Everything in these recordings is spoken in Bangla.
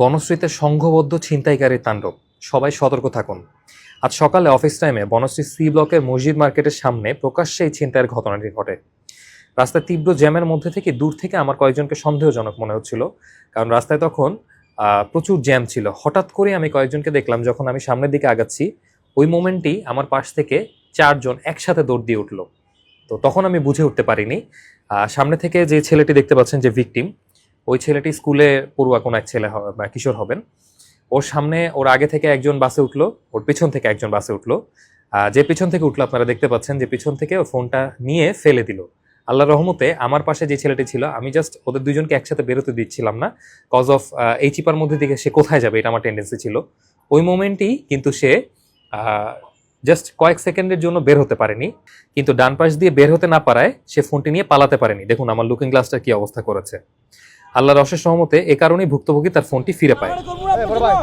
বনশ্রীতে সংঘবদ্ধ ছিনতাইকারীর তাণ্ডব। সবাই সতর্ক থাকুন। আজ সকালে অফিস টাইমে বনশ্রী সি ব্লকের মসজিদ মার্কেটের সামনে প্রকাশ্যে এই ছিনতাইয়ের ঘটনাটি ঘটে। রাস্তায় তীব্র জ্যামের মধ্যে থেকে দূর থেকে আমার কয়েকজনকে সন্দেহজনক মনে হচ্ছিল, কারণ রাস্তায় তখন প্রচুর জ্যাম ছিল। হঠাৎ করে আমি কয়েকজনকে দেখলাম, যখন আমি সামনের দিকে আগাচ্ছি, ওই মোমেন্টেই আমার পাশ থেকে চারজন একসাথে দৌড় দিয়ে উঠল। তো তখন আমি বুঝে উঠতে পারিনি। সামনে থেকে যে ছেলেটি দেখতে পাচ্ছেন, যে ভিকটিম ওই ছেলেটি স্কুলে পড়ুয়া কোনো এক ছেলে কিশোর হবেন। ওর সামনে, ওর আগে থেকে একজন বাসে উঠল, ওর পিছন থেকে একজন বাসে উঠল। যে পিছন থেকে উঠল, আপনারা দেখতে পাচ্ছেন যে পিছন থেকে ওর ফোনটা নিয়ে ফেলে দিল। আল্লাহ রহমতে আমার পাশে যে ছেলেটি ছিল, আমি জাস্ট ওদের দুজনকে একসাথে বেরোতে দিচ্ছিলাম না কজ অফ এই চিপার মধ্যে দিকে সে কোথায় যাবে এটা আমার টেন্ডেন্সি ছিল। ওই মোমেন্টেই কিন্তু সে জাস্ট কয়েক সেকেন্ডের জন্য বের হতে পারেনি, কিন্তু ডান পাশ দিয়ে বের হতে না পারায় সে ফোনটি নিয়ে পালাতে পারেনি। দেখুন আমার লুকিং গ্লাসটা কি অবস্থা করেছে। আল্লাহর অশেষ সহমতে এ কারণেই ভুক্তভোগী তার ফোনটি ফিরে পায়।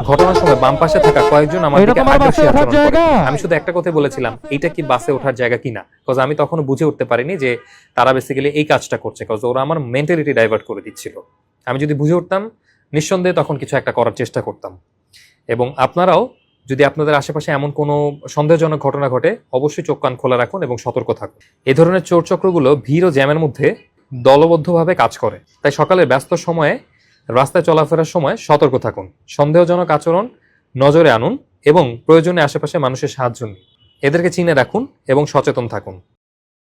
ঘটনার সময় বাম পাশে থাকা কয়েকজন আমার দিকে আগ্রাসী আচরণ করে। আমি শুধু একটা কথা বলেছিলাম এইটা কি বাসে ওঠার জায়গা কিনা? কজ আমি তখনো বুঝে উঠতে পারিনি যে তারা বেসিক্যালি এই কাজটা করছে কজ ওরা আমার মেন্টালিটি ডাইভার্ট করে দিচ্ছিল। আমি যদি বুঝে উঠতাম নিঃসন্দেহে তখন কিছু একটা করার চেষ্টা করতাম। এবং আপনারাও যদি আপনাদের আশেপাশে এমন কোনো সন্দেহজনক ঘটনা ঘটে অবশ্যই চোখ কান খোলা রাখুন এবং সতর্ক থাকুন। এ ধরনের চোর চক্রগুলো ভিড় ও জ্যামের মধ্যে দলবদ্ধভাবে কাজ করে। তাই সকালের ব্যস্ত সময়ে রাস্তায় চলাফেরার সময় সতর্ক থাকুন, সন্দেহজনক আচরণ নজরে আনুন এবং প্রয়োজনে আশেপাশে মানুষের সাহায্য নিন। এদেরকে চিনে রাখুন এবং সচেতন থাকুন।